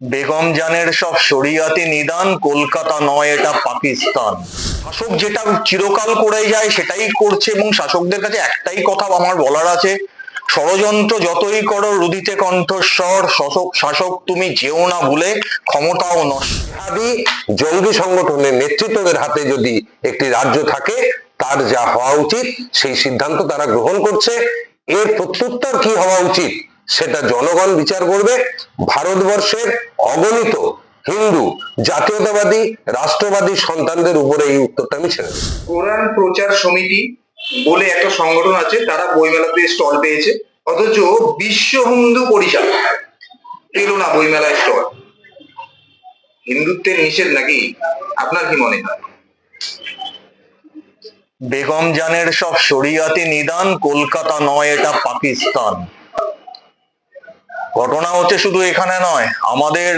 বেগম জানের সব শরিয়াতি নিদান কলকাতা নয়, এটা পাকিস্তান। শাসক যেটা চিরকাল করে যায়, সেটাই করছে এবং শাসকদের কাছে একটাই কথা আমার বলার আছে, ষড়যন্ত্র যতই করো, রুদিতে কণ্ঠস্বর, শাসক শাসক তুমি যেও না ভুলে, ক্ষমতাও জিহাদি জঙ্গি সংগঠনের নেতৃত্বদের হাতে যদি একটি রাজ্য থাকে, তার যা হওয়া উচিত, সেই সিদ্ধান্ত তারা গ্রহণ করছে। এর প্রত্যুত্তর কি হওয়া উচিত? সেটা জনগণ বিচার করবে। ভারতবর্ষের অগণিত হিন্দু জাতীয়তাবাদী রাষ্ট্রবাদী সন্তানদের উপরে এই উত্তরটা আমি ছেড়ে কোরআন প্রচার সমিতি বলে একটা সংগঠন আছে তারা বইমেলাতে স্টল পেয়েছে। অথচ বিশ্ব হিন্দু পরিষদ পেল না বইমেলায় স্টল। হিন্দুত্বের নিষেধ নাকি? আপনার কি মনে হয়? বেগম জানের সব শরিয়াতি নিদান কলকাতা নয় এটা পাকিস্তান। ঘটনা হচ্ছে শুধু এখানে নয়, আমাদের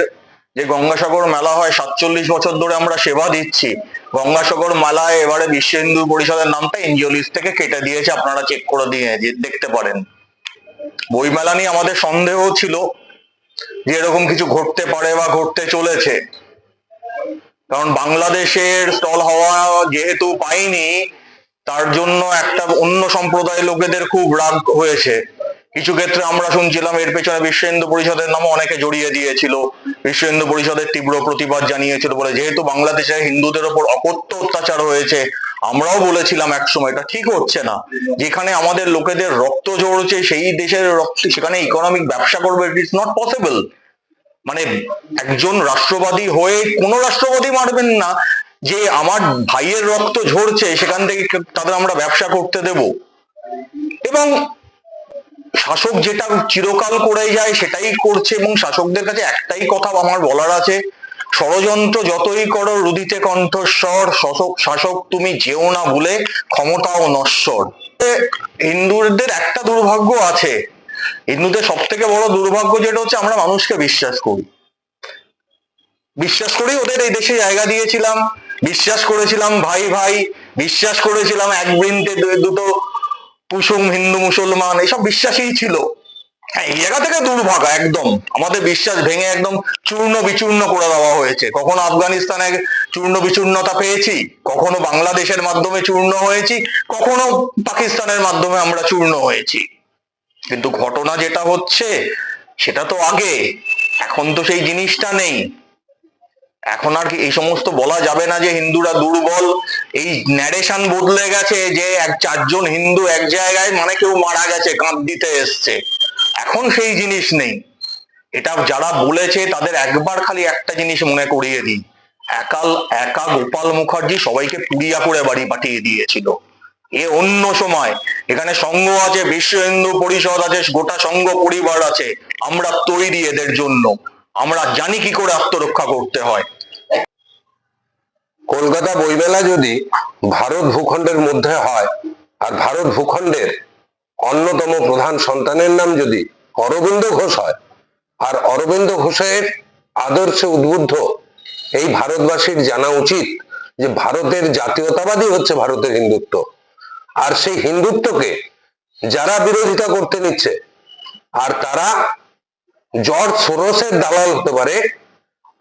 যে গঙ্গাসাগর মেলা হয়, সাতচল্লিশ বছর ধরে আমরা সেবা দিচ্ছি। গঙ্গাসাগর মেলায় এবারে বিশ্ব হিন্দু পরিষদের নামটা এনজিও লিস্ট থেকে কেটে দিয়েছে, আপনারা চেক করে দিয়ে দেখতে পারেন। বইমেলা নিয়ে আমাদের সন্দেহ ছিল যে এরকম কিছু ঘটতে পারে বা ঘটতে চলেছে। কারণ বাংলাদেশের স্টল হওয়া যেহেতু পাইনি, তার জন্য একটা অন্য সম্প্রদায়ের লোকেদের খুব রাগ হয়েছে। কিছু ক্ষেত্রে আমরা শুনছিলাম, এর পেছনে বিশ্ব হিন্দু পরিষদের নামও অনেকে জড়িয়ে দিয়েছিল। বিশ্ব হিন্দু পরিষদের তীব্র প্রতিবাদ জানিয়েছিল বলে, যেহেতু বাংলাদেশে হিন্দুদের ওপর অকথ্য অত্যাচার হয়েছে, আমরাও বলেছিলাম একসময় এটা ঠিক হচ্ছে না। যেখানে আমাদের লোকেদের রক্ত ঝরছে, সেই দেশের রক্ত, সেখানে ইকোনমিক ব্যবসা করবে ইট ইজ নট পসিবল মানে একজন রাষ্ট্রবাদী হয়ে কোনো রাষ্ট্রবাদী মারবেন না যে আমার ভাইয়ের রক্ত ঝরছে, সেখান থেকে তাদের আমরা ব্যবসা করতে দেব। এবং শাসক যেটা চিরকাল করে যায় সেটাই করছে এবং শাসকদের কাছে একটাই কথা আমার বলার আছে, ষড়যন্ত্র যতই করো রুদিতে কণ্ঠস্বর শাসক শাসক তুমি যেও না ভুলে ক্ষমতাও নশ্বর। হিন্দুদের একটা দুর্ভাগ্য আছে, হিন্দুদের সব থেকে বড় দুর্ভাগ্য যেটা হচ্ছে আমরা মানুষকে বিশ্বাস করি। বিশ্বাস করেই ওদের এই দেশে জায়গা দিয়েছিলাম, বিশ্বাস করেছিলাম ভাই ভাই, বিশ্বাস করেছিলাম এক বৃন্তে দুটো কুসুম, হিন্দু, মুসলমান এসব বিশ্বাসই ছিল। হ্যাঁ এই জায়গা থেকে দুর্ভাগা, একদম। আমাদের বিশ্বাস ভেঙে একদম চূর্ণ বিচূর্ণ করে দেওয়া হয়েছে। কখনো আফগানিস্তানে চূর্ণ বিচূর্ণতা পেয়েছি, কখনো বাংলাদেশের মাধ্যমে চূর্ণ হয়েছি, কখনো পাকিস্তানের মাধ্যমে আমরা চূর্ণ হয়েছি। কিন্তু ঘটনা যেটা হচ্ছে, সেটা তো আগে। এখন তো সেই জিনিসটা নেই। এখন আর কি এই সমস্ত বলা যাবে না যে হিন্দুরা দুর্বল। এই ন্যারেশন বদলে গেছে যে এক চারজন হিন্দু এক জায়গায় মানে কেউ মারা গেছে কাঁদ দিতে এসছে। এখন সেই জিনিস নেই। এটা যারা বলেছে তাদের একবার খালি একটা জিনিস মনে করিয়ে দিই। একাল, একা গোপাল মুখার্জি সবাইকে পুড়িয়া করে বাড়ি পাঠিয়ে দিয়েছিল। এ অন্য সময়। এখানে সংঘ আছে, বিশ্ব হিন্দু পরিষদ আছে, গোটা সংঘ পরিবার আছে। আমরা তৈরি এদের জন্য। আমরা জানি কি করে আত্মরক্ষা করতে হয়। কলকাতা বইমেলা যদি ভারত ভূখণ্ডের মধ্যে হয়, আর ভারত ভূখণ্ডের অন্যতম প্রধান সন্তানের নাম যদি অরবিন্দ ঘোষ হয়, আর অরবিন্দ ঘোষের আদর্শে উদ্বুদ্ধ এই ভারতবাসীর জানা উচিত যে ভারতের জাতীয়তাবাদী হচ্ছে ভারতের হিন্দুত্ব। আর সেই হিন্দুত্বকে যারা বিরোধিতা করতে নিচ্ছে, আর তারা জর্জ সোরসের দালাল হতে পারে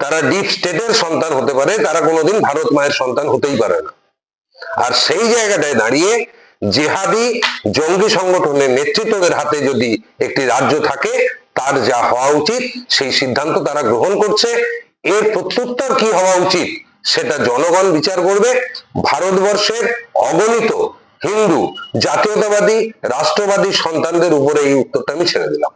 তারা ডিপ স্টেটের সন্তান হতে পারে, তারা কোনোদিন ভারত মায়ের সন্তান হতেই পারে না। আর সেই জায়গাটায় দাঁড়িয়ে জেহাদি জঙ্গি সংগঠনের নেতৃত্বদের হাতে যদি একটি রাজ্য থাকে, তার যা হওয়া উচিত, সেই সিদ্ধান্ত তারা গ্রহণ করছে। এর প্রত্যুত্তর কি হওয়া উচিত, সেটা জনগণ বিচার করবে। ভারতবর্ষের অগণিত হিন্দু জাতীয়তাবাদী, রাষ্ট্রবাদী সন্তানদের উপরে এই উত্তরটা আমি ছেড়ে দিলাম।